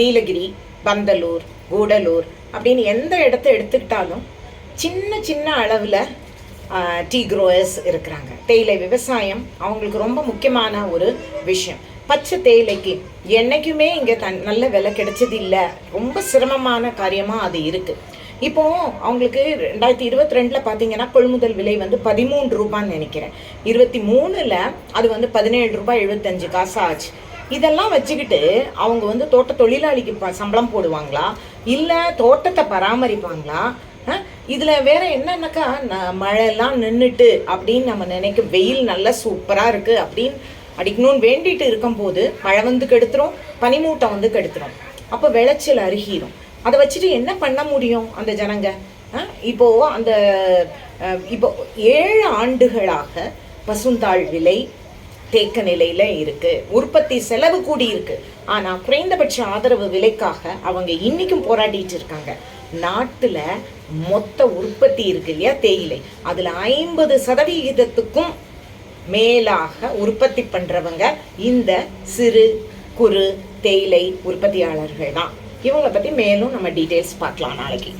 நீலகிரி பந்தலூர் கூடலூர் அப்படின்னு எந்த இடத்த எடுத்துக்கிட்டாலும் சின்ன சின்ன அளவில் டீ க்ரோயர்ஸ் இருக்கிறாங்க. தேயிலை விவசாயம் அவங்களுக்கு ரொம்ப முக்கியமான ஒரு விஷயம். பச்சை தேயிலைக்கு என்றைக்குமே இங்கே தன் நல்ல விலை கிடைச்சது இல்லை ரொம்ப சிரமமான காரியமாக அது இருக்குது இப்போ அவங்களுக்கு ரெண்டாயிரத்தி இருபத்தி ரெண்டில் பார்த்தீங்கன்னா கொள்முதல் விலை வந்து பதிமூன்று ரூபான்னு நினைக்கிறேன். இருபத்தி மூணில் அது வந்து பதினேழு ரூபாய் எழுபத்தஞ்சு காசு ஆச்சு. இதெல்லாம் வச்சுக்கிட்டு அவங்க வந்து தோட்ட தொழிலாளிக்கு ப- சம்பளம் போடுவாங்களா? இல்லை தோட்டத்தை பராமரிப்பாங்களா? இதில் வேற என்னன்னாக்கா ந- மழையெல்லாம் நின்றுட்டு அப்படின்னு நம்ம நினைக்கும் வெயில் நல்லா சூப்பராக இருக்குது அப்படின்னு அடிக்கணும்னு வேண்டிட்டு இருக்கும்போது மழை வந்து கெடுத்துரும் பனிமூட்டம் வந்து கெடுத்துரும். அப்போ விளைச்சல் அருகிடும் அதை வச்சுட்டு என்ன பண்ண முடியும் அந்த ஜனங்க? இப்போது அந்த இப்போ ஏழு ஆண்டுகளாக பசுந்தாள் விலை தேக்க நிலையில் இருக்குது உற்பத்தி செலவு கூடி இருக்குது ஆனால் குறைந்தபட்ச ஆதரவு விலைக்காக அவங்க இன்றைக்கும் போராடிட்டு இருக்காங்க. நாட்டில் மொத்த உற்பத்தி இருக்கு இல்லையா தேயிலை. அதில் ஐம்பது சதவிகிதத்துக்கும் மேலாக உற்பத்தி பண்ணுறவங்க இந்த சிறு குறு தேயிலை உற்பத்தியாளர்கள் தான். இவங்களை பற்றி மேலும் நம்ம டீட்டெயில்ஸ் பார்க்கலாம் நாளைக்கு.